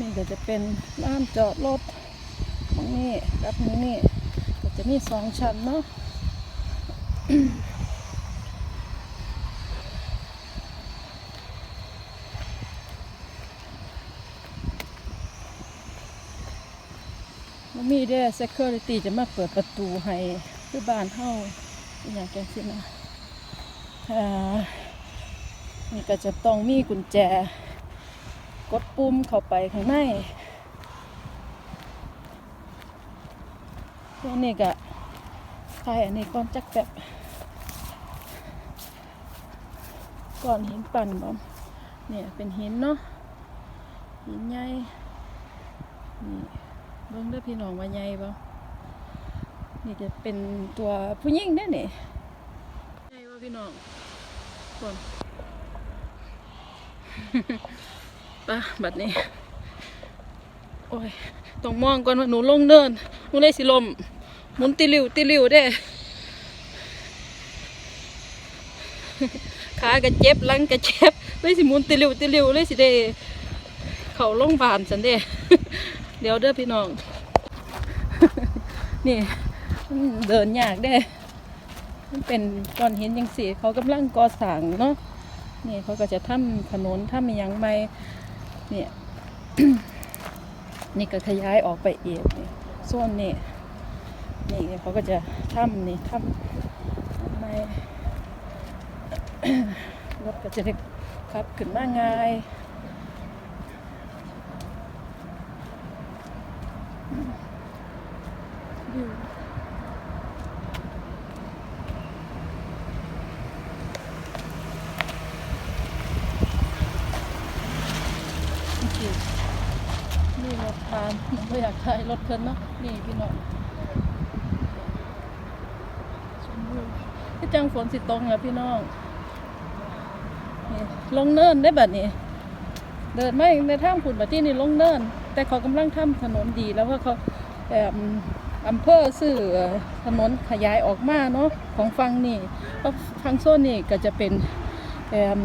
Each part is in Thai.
นี่ก็จะเป็นร้านจอดรถตรงนี้กับตรงนี้ก็จะมีสองชั้นเนาะมันมีเด้ security จะมาเปิดประตูให้คือบ้านเฮาอย่างแกสินะอ่านี่ก็จะต้องมีกุญแจ กดปุ่มเข้าไปข้างในแล้วนี่ก็ใช่อันนี้ก้อนจักแบบก้อนหินปั่นบ่เนี่ยเป็นหินเนาะหินใหญ่นี่เบิ่งเด้พี่น้องว่าใหญ่บ่นี่จะเป็นตัวผู้หญิงเด้อนี่ใหญ่บ่พี่น้องคน ปะบัดนี้ โอ้ยต้องมองก่อนว่าหนูลงเนินหนูเลยสิลมหมุนติลิวติลิวเด้ขากระเจ็บลังกระเจ็บเลยสิมุนติลิวติลิวเลยสิได้เขาโรงพยาบาลสันเด้เดี๋ยวเด้อพี่น้อง นี่เดินยากเด้มันเป็นก้อนหินยังสีเขากำลังก่อสร้างเนาะนี่เขาก็จะทำถนนทำอหยังไม่ เนี่ยนี่ก็ขยายออกไปอีกนี่ส่วนนี่นี่เขาก็จะทำนี่ทำไมรถก็จะได้ขับขึ้นมาง่ายนี่นี่รถ ทานไม่อยากใช้รถเพิ่นเนาะนี่พี่น้องชมวิวที่จังฝนสิตกแล้วพี่น้องนี่ลงเนินได้แบบนี้ เดินไม่ในทางผุนมาที่นี่ลงเนิน แต่เขากำลังทำถนนดีแล้วว่าเขาแอมอำเภอซื้อถนนขยายออกมาเนาะของฟังนี่เพราะทางโซนนี่ก็จะเป็นแอม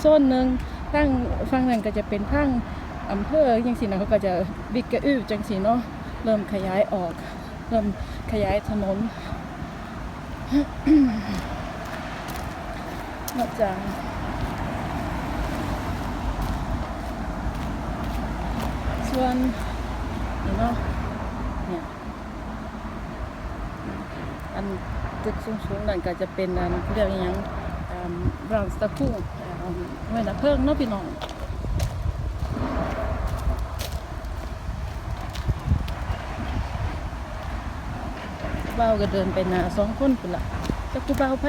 โซนหนึ่งทางฟังนั้นก็จะเป็นทาง อำเภอจังสีนะเขาก็จะบิกกระอื้อจังสีเนาะเริ่มขยายออก เริ่มขยายถนนนอกจากส่วนนี่เนาะเนี่ยอันตึกสูงๆนั่นก็จะเป็นอันเรียกอิหยังบราวน์สตาคูไว้นะเพิ่งเนาะพี่น้อง เบาก็เดินไปนาสองคนพุ่นละจะกูเบาไป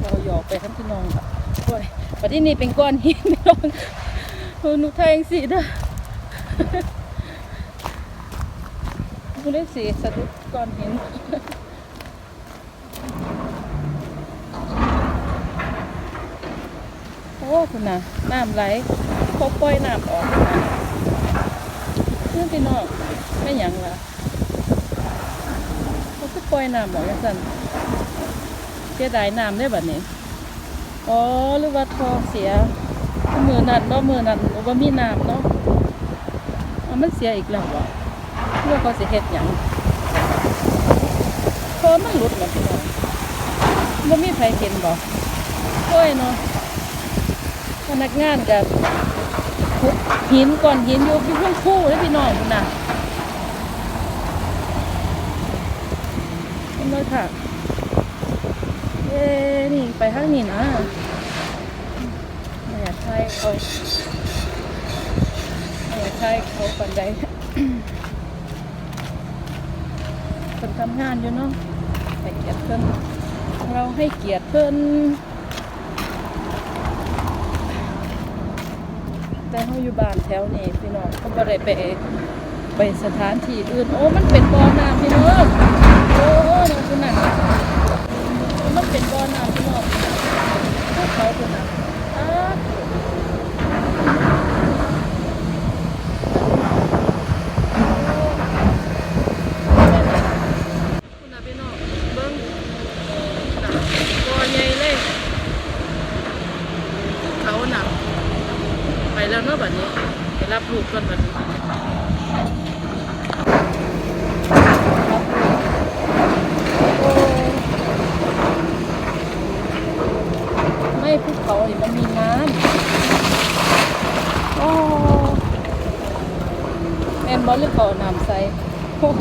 เราหยอกไปทั้งพี่น้องค่ะโอ้ยปัดที่นี่เป็นก้อนหินพี่น้องเออหนูแทงสีเด้อกูเล่นสีสะดุดก่อนห็นโอ้คุณน่ะน้ำไหลเขาปล่อยน้ำออกนะเพื่อนพี่น้องไม่หยังล่ะ ปล่อยน้ำออกอย่างนั้นเสียดายน้ำได้แบบนี้อ๋อหรือว่าทอเสียมือนั่นเนาะมือนั่นว่ามีน้ำเนาะมันเสียอีกแล้ววะเมื่อเขาสิเฮ็ดหยังเพรามันหลุดแล้วพี่น้องบ่มีใครเห็นบ่โอ้ยเนาะพนักงานกับขุดหินก่อนหินอยู่ที่เพุ่งคู่เลยพี่น้องคุณน่ะ เห็นเลยค่ะเอ้นี่ไปทางนี้นะไม่อยากใช้เขาไม่อยากใช้เขาปันใดคนทำงานอยู่เนาะให้เกียรติเพิ่นเราให้เกียรติเพิ่นแต่เขาอยู่บ้านแถวนี้พี่น้องเขาบ่ได้ไปไปสถานที่อื่น โอ้ มันเป็นบ่อน้ำพี่น้อง โอ้โอ้น้องคุณน่ะมันเป็นบ่อน้ำพี่น้องพวกเขาคุณน่ะอ้าคุณน่ะพี่น้องเบิ้งน่ะบ่อใหญ่เลยเขาหนักไปแล้วเนบัด นี้หรือเขาเอาน้ำใสโอ้ย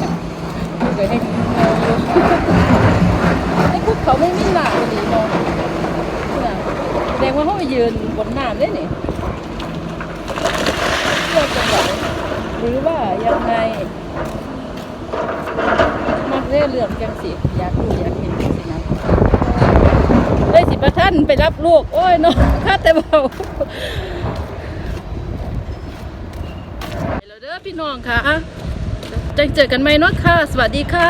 เกิดให้เงาอยู่ไอ้คุกเขาไม่มีหนาดีเนาะเนี่ยแสดงว่าเขาไปยืนบนน้ำได้นี่เพื่อจะไหวหรือว่ายังไงมักเร่เรื่องจังสิอยากรู้อยากเห็นจังสินะเอ้ยสิประท่านไปรับลูก โอ้ยเนาะข้าแต่เบาไปแล้ว เด้อพี่น้องค่ะจังเจอกันไหมเนาะค่ะ สวัสดีค่ะ